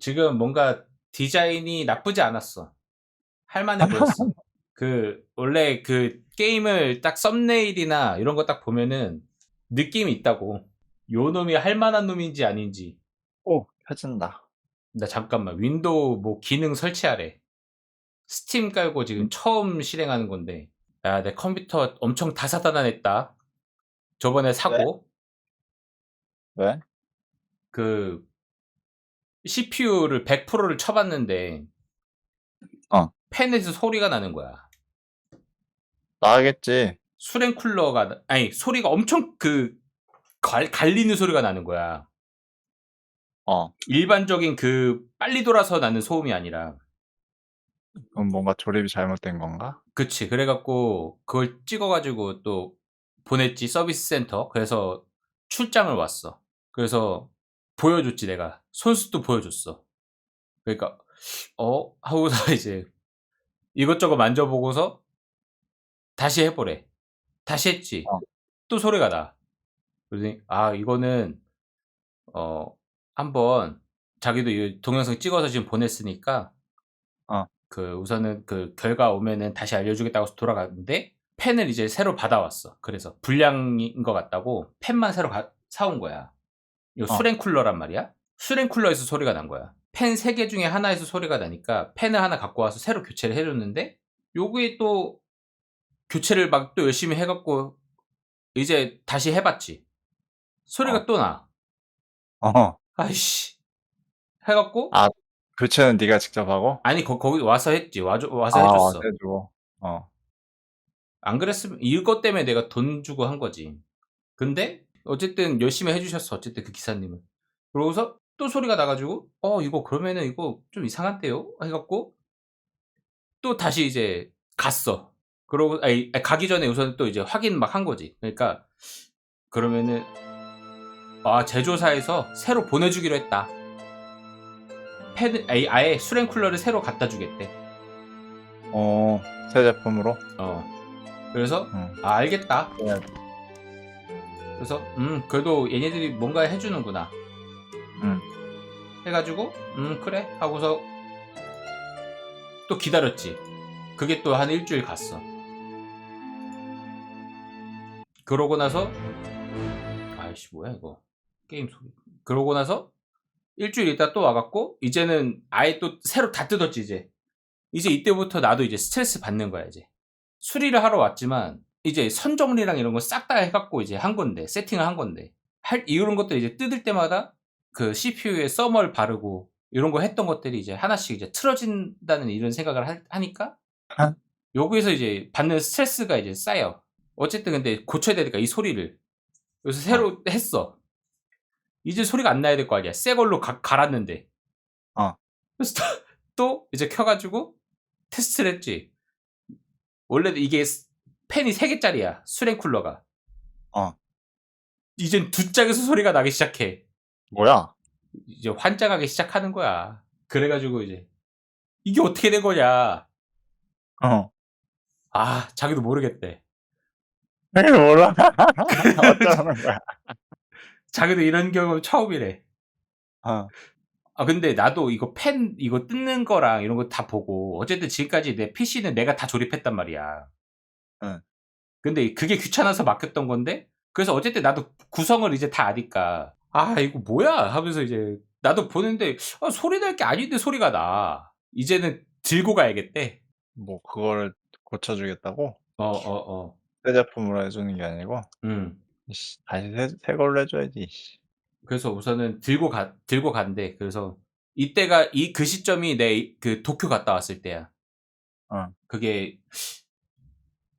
지금 뭔가 디자인이 나쁘지 않았어. 할만해 보였어. 그 원래 그 게임을 딱 썸네일이나 이런 거 딱 보면은 느낌이 있다고. 요 놈이 할만한 놈인지 아닌지. 오, 켜진다. 나 잠깐만 윈도우 뭐 기능 설치하래. 스팀 깔고 지금 처음 실행하는 건데. 야, 내 컴퓨터 엄청 다사다난했다. 저번에 사고 왜? 그 CPU를 100%를 쳐봤는데 어. 팬에서 소리가 나는 거야. 나겠지. 수랭 쿨러가 나- 아니 소리가 엄청 그 갈, 갈리는 소리가 나는 거야. 어, 일반적인 그 빨리 돌아서 나는 소음이 아니라. 그럼 뭔가 조립이 잘못된 건가? 그치. 그래갖고 그걸 찍어가지고 또 보냈지 서비스 센터. 그래서 출장을 왔어. 그래서 보여줬지 내가. 손수도 보여줬어. 그러니까 어 하고서 이제 이것저것 만져보고서 다시 해보래. 다시 했지. 어. 또 소리가 나. 그러더니 아 이거는 어 한번 자기도 이 동영상 찍어서 지금 보냈으니까 어. 그 우선은 그 결과 오면은 다시 알려주겠다고 해서 돌아갔는데 펜을 이제 새로 받아왔어. 그래서 불량인 것 같다고 펜만 새로 가- 사온 거야. 이거 어. 수랭 쿨러란 말이야. 수랭 쿨러에서 소리가 난 거야. 펜세개 중에 하나에서 소리가 나니까 펜을 하나 갖고 와서 새로 교체를 해줬는데 요게 또 교체를 막 또 열심히 해갖고 이제 다시 해봤지. 소리가 어. 또 나. 어, 아이씨. 해갖고 아, 교체는 네가 직접 하고? 아니 거, 기 와서 했지. 와줘, 와서 아, 해줬어. 해주고. 어, 안 그랬으면 이것 때문에 내가 돈 주고 한 거지. 근데 어쨌든 열심히 해주셨어. 어쨌든 그 기사님은. 그러고서 또 소리가 나가지고 어 이거 그러면은 이거 좀 이상한데요? 해갖고 또 다시 이제 갔어. 그러고 아니, 아니, 가기 전에 우선 또 이제 확인 막 한 거지. 그러니까 그러면은 아 제조사에서 새로 보내주기로 했다. 펜 아예, 아예 수랭 쿨러를 새로 갖다 주겠대. 어, 새 제품으로? 어. 그래서 응. 아 알겠다. 네. 그래서 음 그래도 얘네들이 뭔가 해주는구나 응. 해가지고 음 그래 하고서 또 기다렸지. 그게 또 한 일주일 갔어. 그러고 나서 아이씨 뭐야 이거. 게임 소리. 그러고 나서 일주일 있다 또 와갖고 이제는 아예 또 새로 다 뜯었지 이제. 이제 이때부터 나도 이제 스트레스 받는 거야 이제. 수리를 하러 왔지만 이제 선 정리랑 이런 거 싹 다 해갖고 이제 한 건데 세팅을 한 건데. 할 이런 것들 이제 뜯을 때마다 그 CPU에 써멀 바르고 이런 거 했던 것들이 이제 하나씩 이제 틀어진다는 이런 생각을 하, 하니까 아. 여기에서 이제 받는 스트레스가 이제 쌓여. 어쨌든 근데 고쳐야 되니까 이 소리를. 그래서 새로 했어. 이제 소리가 안 나야 될 거 아니야. 새 걸로 가- 갈았는데. 어. 그래서 또, 또 이제 켜가지고 테스트를 했지. 원래 이게 스- 펜이 3개짜리야. 수랭 쿨러가. 어. 이젠 두 짝에서 소리가 나기 시작해 뭐야? 이제 환장하기 시작하는 거야 그래가지고 이제 이게 어떻게 된 거냐 어. 아 자기도 모르겠대 왜 몰라? 어쩌는 거야? 자기도 이런 경험 처음이래 어, 아 근데 나도 이거 펜 이거 뜯는 거랑 이런 거 다 보고 어쨌든 지금까지 내 PC는 내가 다 조립했단 말이야. 응. 근데 그게 귀찮아서 맡겼던 건데 그래서 어쨌든 나도 구성을 이제 다 아니까 아 이거 뭐야 하면서 이제 나도 보는데 아, 소리 날 게 아닌데 소리가 나. 이제는 들고 가야겠대. 뭐, 그거를 고쳐주겠다고? 어 어 어. 새 제품으로 해주는 게 아니고? 음. 이씨, 다시 새, 새 걸로 해줘야지. 이씨. 그래서 우선은 들고 가 들고 간대. 그래서 이때가 이 그 시점이 내 그 도쿄 갔다 왔을 때야. 어. 그게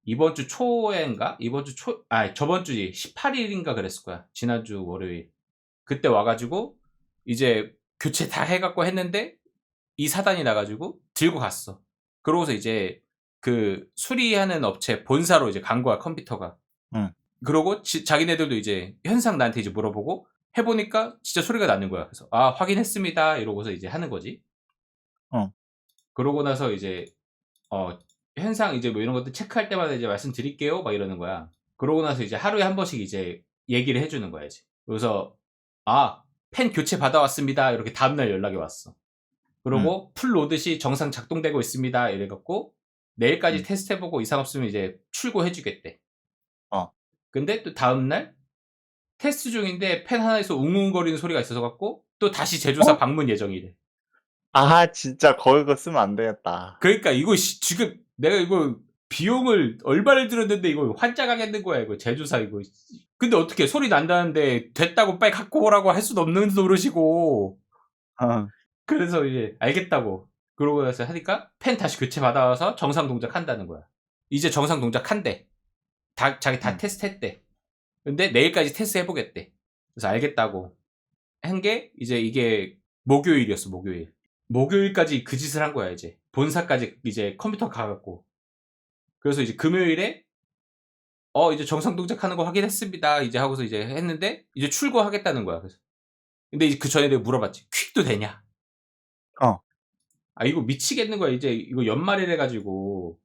이번 주 초인가? 이번 주 초, 아, 저번 주지. 18일인가 그랬을 거야. 지난주 월요일. 그때 와가지고, 이제 교체 다 해갖고 했는데, 이 사단이 나가지고, 들고 갔어. 그러고서 이제, 그, 수리하는 업체 본사로 이제 간 거야, 컴퓨터가. 응. 그러고, 지- 자기네들도 이제, 현상 나한테 이제 물어보고, 해보니까 진짜 소리가 나는 거야. 그래서, 아, 확인했습니다. 이러고서 이제 하는 거지. 어. 그러고 나서 이제, 어, 현상 이제 뭐 이런 것들 체크할 때마다 이제 말씀드릴게요. 막 이러는 거야. 그러고 나서 이제 하루에 한 번씩 이제 얘기를 해주는 거야, 이제. 그래서, 아, 펜 교체 받아왔습니다. 이렇게 다음날 연락이 왔어. 그리고 풀 로드시 정상 작동되고 있습니다. 이래갖고 내일까지 음. 테스트해보고 이상 없으면 이제 출고해주겠대. 어. 근데 또 다음날 테스트 중인데 펜 하나에서 웅웅거리는 소리가 있어서 갖고 또 다시 제조사 어? 방문 예정이래. 아 진짜 거기 거 쓰면 안 되겠다. 그러니까 이거 씨, 지금 내가 이거 비용을 얼마를 들었는데 이거 환장하겠는 거야 이거 제조사 이거. 근데 어떻게 소리 난다는데 됐다고 빨리 갖고 오라고 할 수도 없는 노릇이고. 어. 그래서 이제 알겠다고. 그러고 나서 하니까 펜 다시 교체 받아와서 정상 동작 한다는 거야. 이제 정상 동작 한대. 다 자기 다 음. 테스트 했대. 근데 내일까지 테스트 해보겠대. 그래서 알겠다고 한 게 이제 이게 목요일이었어 목요일. 목요일까지 그 짓을 한 거야 이제 본사까지 이제 컴퓨터 가갖고. 그래서 이제 금요일에 어 이제 정상 동작하는 거 확인했습니다. 이제 하고서 이제 했는데 이제 출고하겠다는 거야. 그래서 근데 이제 그 전에 내가 물어봤지. 퀵도 되냐? 어. 아 이거 미치겠는 거야. 이제 이거 연말이래 가지고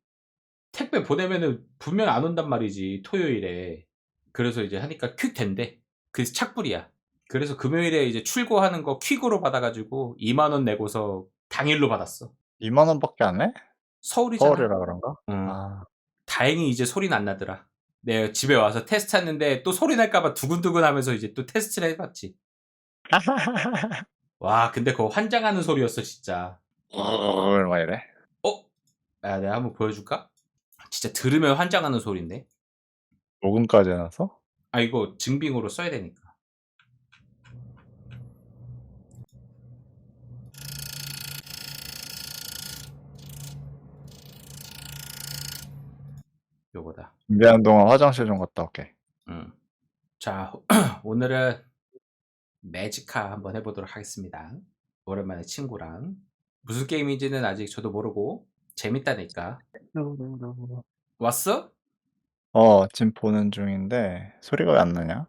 택배 보내면은 분명 안 온단 말이지 토요일에. 그래서 이제 하니까 퀵 된대. 그래서 착불이야. 그래서 금요일에 이제 출고하는 거 퀵으로 받아가지고 2만 원 내고서 당일로 받았어. 2만 원밖에 안 해? 서울이잖아. 서울이라 그런가? 응. 아. 다행히 이제 소리는 안 나더라. 내가 집에 와서 테스트 했는데 또 소리 날까봐 두근두근 하면서 이제 또 테스트를 해봤지. 와 근데 그거 환장하는 소리였어 진짜. 막 이래. 어? 야 내가 한번 보여줄까? 진짜 들으면 환장하는 소리인데. 녹음까지 해놔서? 아 이거 증빙으로 써야 되니까. 요거다. 준비하는 동안 화장실 좀 갔다 올게. 음. 자, 오늘은 매지카 한번 해보도록 하겠습니다. 오랜만에 친구랑. 무슨 게임인지는 아직 저도 모르고 재밌다니까. 왔어? 어, 지금 보는 중인데 소리가 왜 안 나냐?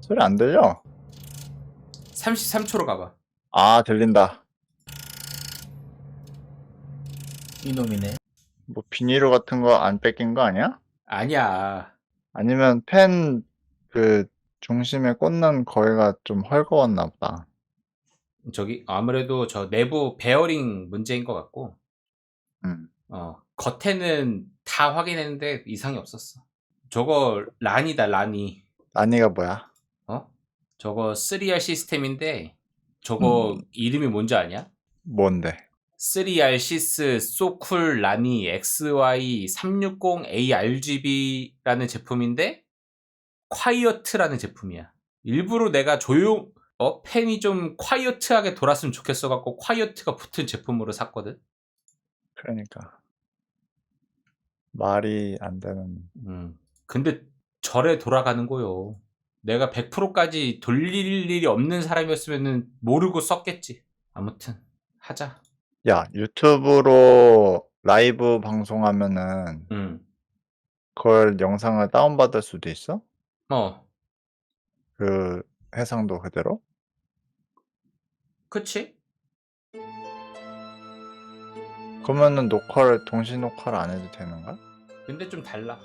소리 안 들려? 33초로 가봐. 아, 들린다. 이놈이네. 뭐 비닐로 같은 거 안 뺏긴 거 아니야? 아니야. 아니면 펜 그 중심에 꽂는 거기가 좀 헐거웠나 보다. 저기 아무래도 저 내부 베어링 문제인 것 같고, 음. 어, 겉에는 다 확인했는데 이상이 없었어. 저거 란이다, 란이. 아니가 뭐야? 어? 저거 3R 시스템인데, 저거 이름이 뭔지 아냐? 뭔데? 3R 시스 소쿨 라니 XY 360 ARGB라는 제품인데 콰이어트라는 제품이야. 일부러 내가 조용 어 펜이 좀 콰이어트하게 돌았으면 좋겠어 갖고 콰이어트가 붙은 제품으로 샀거든. 그러니까 말이 안 되는. 음. 근데 절에 돌아가는 거요. 내가 100%까지 돌릴 일이 없는 사람이었으면 모르고 썼겠지. 아무튼 하자. 야, 유튜브로 라이브 방송하면은 음. 그걸 영상을 다운받을 수도 있어? 어. 그 해상도 그대로? 그치? 그러면은 녹화를 동시 녹화를 안 해도 되는 거야? 근데 좀 달라.